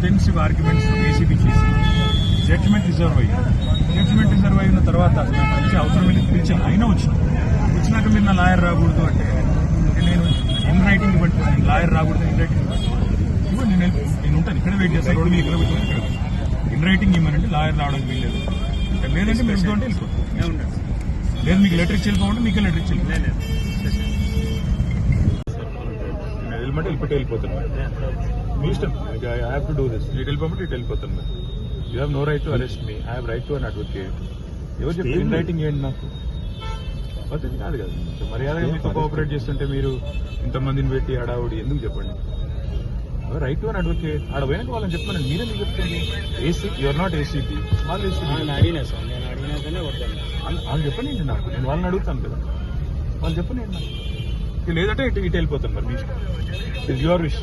Extensive arguments ACB చేసి judgement reserve అయ్యింది judgement reserve అయిన తర్వాత మంచి అవసరం వెళ్ళి పిలిచాను అయినా వచ్చిన. వచ్చినాక మీరు నా లాయర్ రాకూడదు అంటే నేను ఇన్ రైటింగ్ ఇవ్వండి. నేను లాయర్ రాకూడదు ఇన్ రైటింగ్ ఇవ్వండి. నేను నేను ఉంటాను. ఇక్కడ వెయిట్ చేస్తాను. రోడ్డు మీద ఇక్కడ కూర్చొని ఇక్కడ ఇన్ రైటింగ్ ఇవ్వనంటే లాయర్ రావడానికి వీల్లేదు. లేదంటే మీరు ఉంటే వెళ్ళిపోతాం లేదు మీకు లెటర్ ఇచ్చి వెళ్ళిపోమంటే మీకు లెటర్ ఇచ్చి వెళ్ళిపోతాం. నేను వెళ్ళమంటే వెళ్ళిపెట్టి వెళ్ళిపోతాను మీ ఇష్టం. I have to do this ఇటు వెళ్ళిపోమంటే ఇటు వెళ్ళిపోతాను you have no right to arrest me I have right to an advocate ఎవరు చెప్పి ఇన్ రైటింగ్ ఏంటి నాకు? పద్ధతి కాదు కదా. కొంచెం మర్యాదగా మీతో కోఆపరేట్ చేస్తుంటే మీరు ఇంతమందిని పెట్టి హడావుడి ఎందుకు చెప్పండి? రైట్ అన్ అడ్వకేట్ ఆడ పోయినాక వాళ్ళని చెప్పాను మీరే మీకు చెప్తుంది ఏసీ యువర్ నాట్ ఏసీపీ వాళ్ళు అడిగినా సార్. నేను అడిగినాకనే వద్దాను వాళ్ళు చెప్పండి నాకు? నేను వాళ్ళని అడుగుతాను కదా. వాళ్ళు చెప్పండి నాకు? లేదంటే ఇటు ఇటు వెళ్ళిపోతాను మరి. Me it your wish